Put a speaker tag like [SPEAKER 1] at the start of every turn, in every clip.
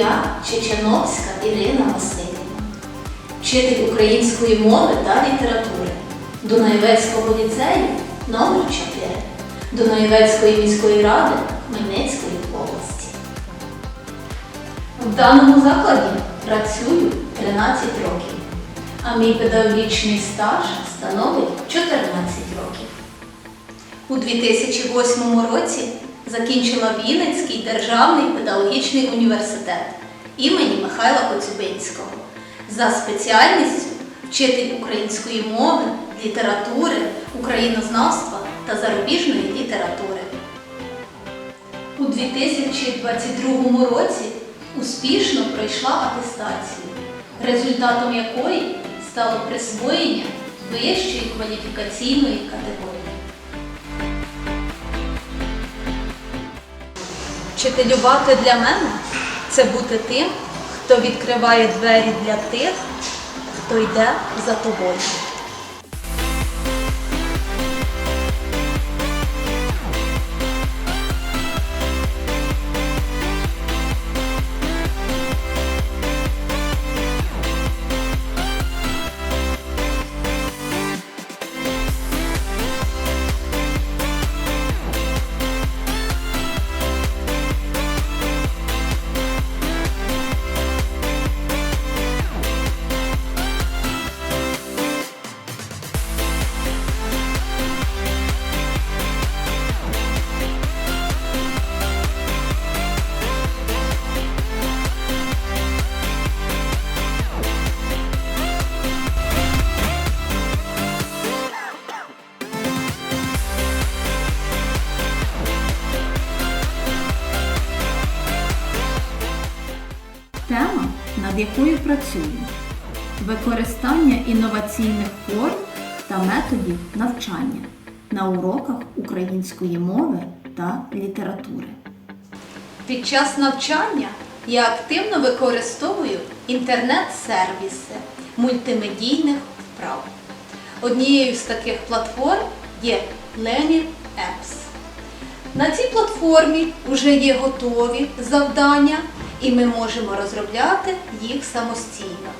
[SPEAKER 1] Я Чеченовська Ірина Васильівна, вчитель української мови та літератури Дунаєвецького ліцею номер 4 Дунаєвецької міської ради Хмельницької області. В даному закладі працюю 13 років, а мій педагогічний стаж становить 14 років. У 2008 році закінчила Вінницький державний педагогічний університет імені Михайла Коцюбинського за спеціальністю вчитель української мови, літератури, українознавства та зарубіжної літератури. У 2022 році успішно пройшла атестацію, результатом якої стало присвоєння вищої кваліфікаційної категорії. Вчителювати для мене це бути тим, хто відкриває двері для тих, хто йде за тобою.
[SPEAKER 2] Якою працюю використання інноваційних форм та методів навчання на уроках української мови та літератури.
[SPEAKER 1] Під час навчання я активно використовую інтернет-сервіси мультимедійних вправ. Однією з таких платформ є Learning Apps. На цій платформі вже є готові завдання, і ми можемо розробляти їх самостійно.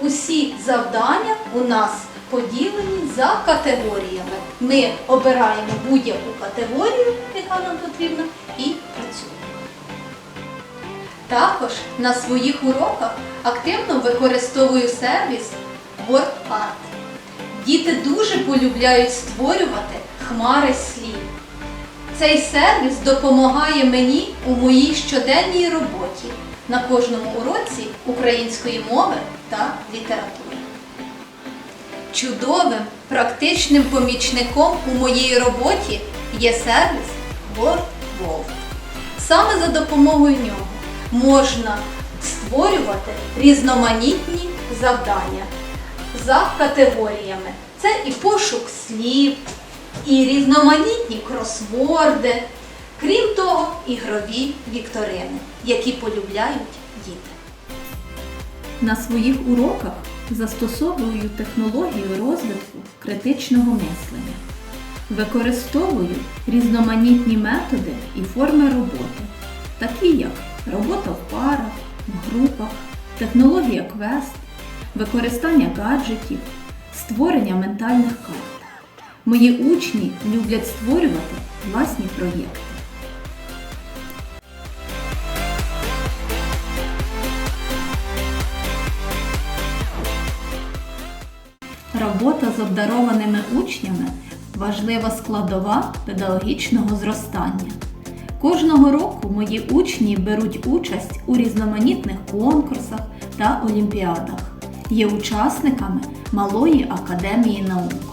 [SPEAKER 1] Усі завдання у нас поділені за категоріями. Ми обираємо будь-яку категорію, яка нам потрібна, і працюємо. Також на своїх уроках активно використовую сервіс WordArt. Діти дуже полюбляють створювати хмари слів. Цей сервіс допомагає мені у моїй щоденній роботі на кожному уроці української мови та літератури. Чудовим практичним помічником у моїй роботі є сервіс WordWolf. Саме за допомогою нього можна створювати різноманітні завдання за категоріями. Це і пошук слів, і різноманітні кросворди, крім того, ігрові вікторини, які полюбляють діти.
[SPEAKER 2] На своїх уроках застосовую технологію розвитку критичного мислення. Використовую різноманітні методи і форми роботи, такі як робота в парах, в групах, технологія квест, використання гаджетів, створення ментальних карт. Мої учні люблять створювати власні проєкти. Робота з обдарованими учнями важлива складова педагогічного зростання. Кожного року мої учні беруть участь у різноманітних конкурсах та олімпіадах, є учасниками Малої академії наук.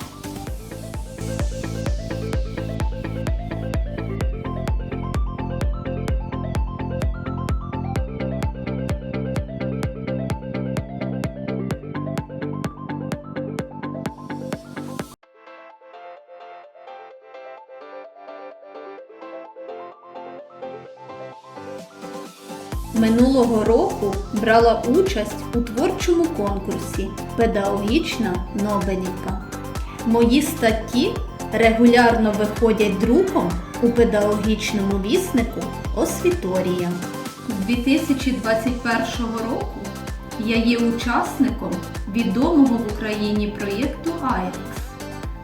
[SPEAKER 2] Минулого року брала участь у творчому конкурсі Педагогічна Нобелівка. Мої статті регулярно виходять друком у педагогічному віснику Освіторія. З 2021 року я є учасником відомого в Україні проєкту АЕКС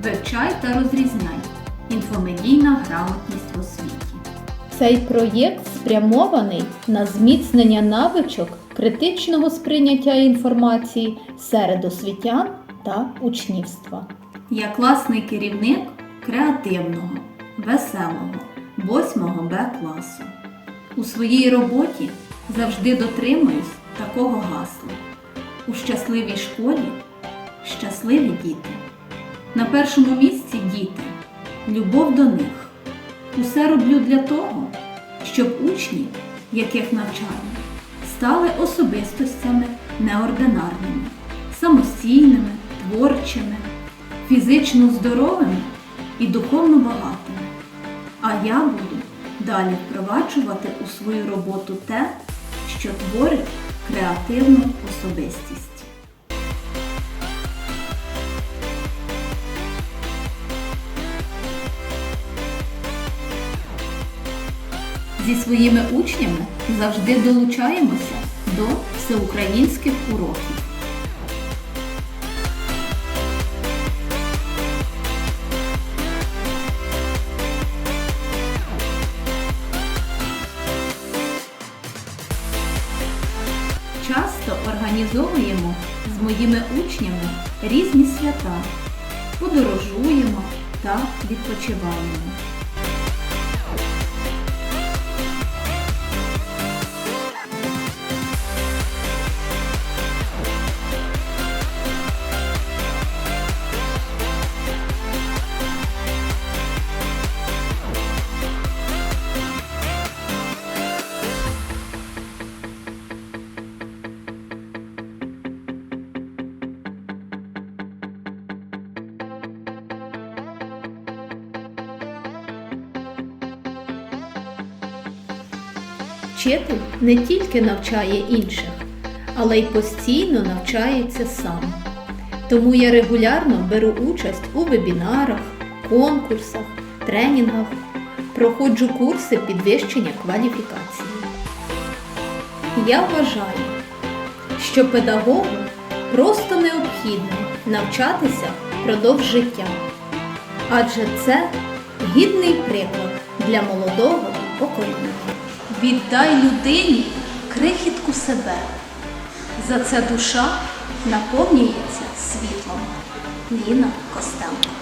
[SPEAKER 2] Вивчай та розрізняй. Інфомедійна грамотність в освіті. Цей проєкт спрямований на зміцнення навичок критичного сприйняття інформації серед освітян та учнівства. Я класний керівник креативного, веселого 8 Б класу. У своїй роботі завжди дотримуюсь такого гасла. У щасливій школі щасливі діти. На першому місці діти, любов до них. Усе роблю для того, щоб учні, яких навчаю, стали особистостями неординарними, самостійними, творчими, фізично здоровими і духовно багатими. А я буду далі впроваджувати у свою роботу те, що творить креативну особистість. Зі своїми учнями завжди долучаємося до всеукраїнських уроків. Часто організовуємо з моїми учнями різні свята, подорожуємо та відпочиваємо. Вчитель не тільки навчає інших, але й постійно навчається сам. Тому я регулярно беру участь у вебінарах, конкурсах, тренінгах, проходжу курси підвищення кваліфікації. Я вважаю, що педагогу просто необхідно навчатися впродовж життя, адже це гідний приклад для молодого покоління.
[SPEAKER 1] Віддай людині крихітку себе. За це душа наповнюється світлом. Ліна Костел.